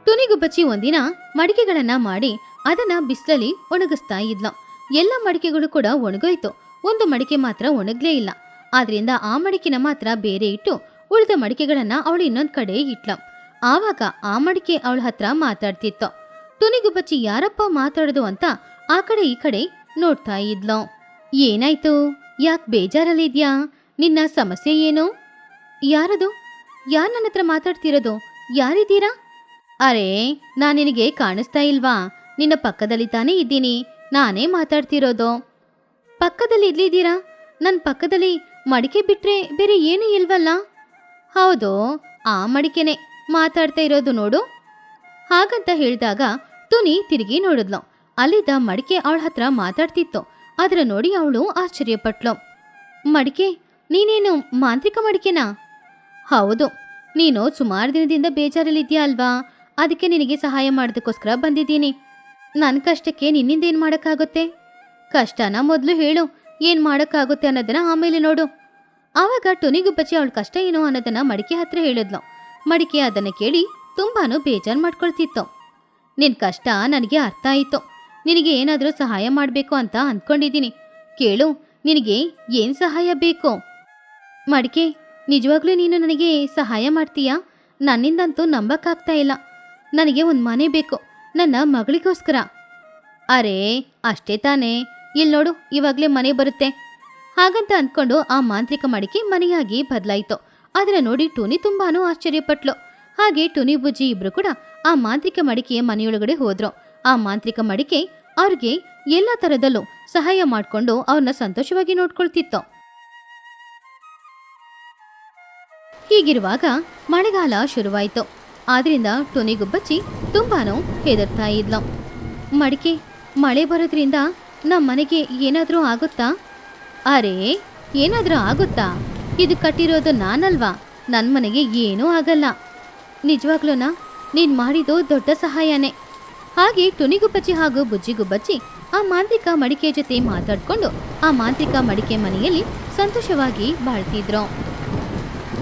ಟುನಿಗುಬ್ಬಚ್ಚಿ ಒಂದಿನ ಮಡಿಕೆಗಳನ್ನ ಮಾಡಿ ಅದನ್ನ ಬಿಸಿಲಲ್ಲಿ ಒಣಗಿಸ್ತಾ ಇದ್ಲು. ಎಲ್ಲ ಮಡಿಕೆಗಳು ಕೂಡ ಒಣಗೋಯ್ತು. ಒಂದು ಮಡಿಕೆ ಮಾತ್ರ ಒಣಗ್ಲೇ ಇಲ್ಲ. ಆದ್ರಿಂದ ಆ ಮಡಿಕೆನ ಮಾತ್ರ ಬೇರೆ ಇಟ್ಟು ಉಳಿದ ಮಡಿಕೆಗಳನ್ನ ಅವಳು ಇನ್ನೊಂದ್ ಕಡೆ ಇಟ್ಲ. ಆವಾಗ ಆ ಮಡಿಕೆ ಅವಳ ಹತ್ರ ಮಾತಾಡ್ತಿತ್ತು. ಟುನಿಗುಬ್ಬಚ್ಚಿ ಯಾರಪ್ಪ ಮಾತಾಡೋದು ಅಂತ ಆ ಕಡೆ ಈ ಕಡೆ ನೋಡ್ತಾ ಇದ್ಲು. ಏನಾಯ್ತು? ಯಾಕೆ ಬೇಜಾರಲ್ಲಿದ್ಯಾ? ನಿನ್ನ ಸಮಸ್ಯೆ ಏನು? ಯಾರದು? ಯಾರು ನನ್ನ ಹತ್ರ ಮಾತಾಡ್ತಿರೋದು? ಯಾರಿದ್ದೀರಾ? ಅರೆ, ನಾನು ನಿನಗೆ ಕಾಣಿಸ್ತಾ ಇಲ್ವಾ? ನಿನ್ನ ಪಕ್ಕದಲ್ಲಿ ತಾನೇ ಇದ್ದೀನಿ. ನಾನೇ ಮಾತಾಡ್ತಿರೋದು. ಪಕ್ಕದಲ್ಲಿ ಇಲ್ಲಿದ್ದೀರಾ ನನ್ನ ಪಕ್ಕದಲ್ಲಿ ಮಡಿಕೆ ಬಿಟ್ರೆ ಬೇರೆ ಏನೂ ಇಲ್ವಲ್ಲ? ಹೌದು, ಆ ಮಡಿಕೆನೆ ಮಾತಾಡ್ತಾ ಇರೋದು ನೋಡು. ಹಾಗಂತ ಹೇಳಿದಾಗ ತುನಿ ತಿರುಗಿ ನೋಡಿದ್ಲು. ಅಲ್ಲಿದ್ದ ಮಡಿಕೆ ಅವಳ ಹತ್ರ ಮಾತಾಡ್ತಿತ್ತು. ಅದರ ನೋಡಿ ಅವಳು ಆಶ್ಚರ್ಯಪಟ್ಲು. ಮಡಿಕೆ, ನೀನೇನು ಮಾಂತ್ರಿಕ ಮಡಿಕೆನಾ? ಹೌದು, ನೀನು ಸುಮಾರು ದಿನದಿಂದ ಬೇಜಾರಲ್ಲಿದ್ಯಾ ಅಲ್ವಾ? ಅದಕ್ಕೆ ನಿನಗೆ ಸಹಾಯ ಮಾಡೋದಕ್ಕೋಸ್ಕರ ಬಂದಿದ್ದೀನಿ. ನನ್ನ ಕಷ್ಟಕ್ಕೆ ನಿನ್ನಿಂದ ಏನು ಮಾಡೋಕ್ಕಾಗುತ್ತೆ? ಕಷ್ಟನ ಮೊದಲು ಹೇಳು. ಏನು ಮಾಡೋಕ್ಕಾಗುತ್ತೆ ಅನ್ನೋದನ್ನ ಆಮೇಲೆ ನೋಡು. ಆವಾಗ ಟೊನಿಗುಬ್ಬಚ್ಚಿ ಅವಳ ಕಷ್ಟ ಏನು ಅನ್ನೋದನ್ನ ಮಡಿಕೆ ಹತ್ರ ಹೇಳಿದ್ಲು. ಮಡಿಕೆ ಅದನ್ನ ಕೇಳಿ ತುಂಬಾನು ಬೇಜಾರು ಮಾಡ್ಕೊಳ್ತಿತ್ತು. ನಿನ್ ಕಷ್ಟ ನನಗೆ ಅರ್ಥ ಆಯಿತು. ನಿನಗೆ ಏನಾದರೂ ಸಹಾಯ ಮಾಡಬೇಕು ಅಂತ ಅಂದ್ಕೊಂಡಿದ್ದೀನಿ ಕೇಳು, ನಿನಗೆ ಏನು ಸಹಾಯ ಬೇಕು? ಮಡಿಕೆ, ನಿಜವಾಗ್ಲೂ ನೀನು ನನಗೆ ಸಹಾಯ ಮಾಡ್ತೀಯಾ? ನನ್ನಿಂದಂತೂ ನಂಬಕ್ಕಾಗ್ತಾ ಇಲ್ಲ. ನನಗೆ ಒಂದು ಮನೆ ಬೇಕು. ನನ್ನ ಮಗಳಿಗೋಸ್ಕರ. ಅರೇ, ಅಷ್ಟೇ ತಾನೇ. ಇಲ್ಲಿ ನೋಡು, ಇವಾಗಲೇ ಮನೆ ಬರುತ್ತೆ. ಹಾಗಂತ ಅಂದ್ಕೊಂಡು ಆ ಮಾಂತ್ರಿಕ ಮಡಿಕೆ ಮನೆಯಾಗಿ ಬದಲಾಯಿತು. ಅದನ್ನ ನೋಡಿ ಟೂನಿ ತುಂಬಾನು ಆಶ್ಚರ್ಯಪಟ್ಲು. ಹಾಗೆ ಟುನಿ, ಬುಜ್ಜಿ ಇಬ್ರು ಕೂಡ ಆ ಮಾಂತ್ರಿಕ ಮಡಿಕೆಯ ಮನೆಯೊಳಗಡೆ ಹೋದ್ರು. ಆ ಮಾಂತ್ರಿಕ ಮಡಿಕೆ ಅವ್ರಿಗೆ ಎಲ್ಲ ತರದಲ್ಲೂ ಸಹಾಯ ಮಾಡಿಕೊಂಡು ಅವ್ರನ್ನ ಸಂತೋಷವಾಗಿ ನೋಡ್ಕೊಳ್ತಿತ್ತು. ಹೀಗಿರುವಾಗ ಮಳೆಗಾಲ ಶುರುವಾಯಿತು. ಆದ್ರಿಂದ ಟುನಿಗುಬ್ಬಚ್ಚಿ ತುಂಬಾನು ಹೆದರ್ತಾ ಇದ್ಲು. ಮಡಿಕೆ, ಮಳೆ ಬರೋದ್ರಿಂದ ನಮ್ಮ ಮನೆಗೆ ಏನಾದರೂ ಆಗುತ್ತಾ? ಅರೇ, ಏನಾದರೂ ಆಗುತ್ತಾ? ಇದು ಕಟ್ಟಿರೋದು ನಾನಲ್ವಾ? ನನ್ನ ಮನೆಗೆ ಏನೂ ಆಗಲ್ಲ. ನಿಜವಾಗ್ಲೂನಾ? ನೀನು ಮಾಡಿದ್ದು ದೊಡ್ಡ ಸಹಾಯನೇ. ಹಾಗೆ ಟುನಿಗುಬ್ಬಚ್ಚಿ ಹಾಗೂ ಬುಜ್ಜಿಗುಬ್ಬಚ್ಚಿ ಆ ಮಾಂತ್ರಿಕ ಮಡಿಕೆ ಜೊತೆ ಮಾತಾಡಿಕೊಂಡು ಆ ಮಾಂತ್ರಿಕ ಮಡಿಕೆ ಮನೆಯಲ್ಲಿ ಸಂತೋಷವಾಗಿ ಬಾಳ್ತಿದ್ರು.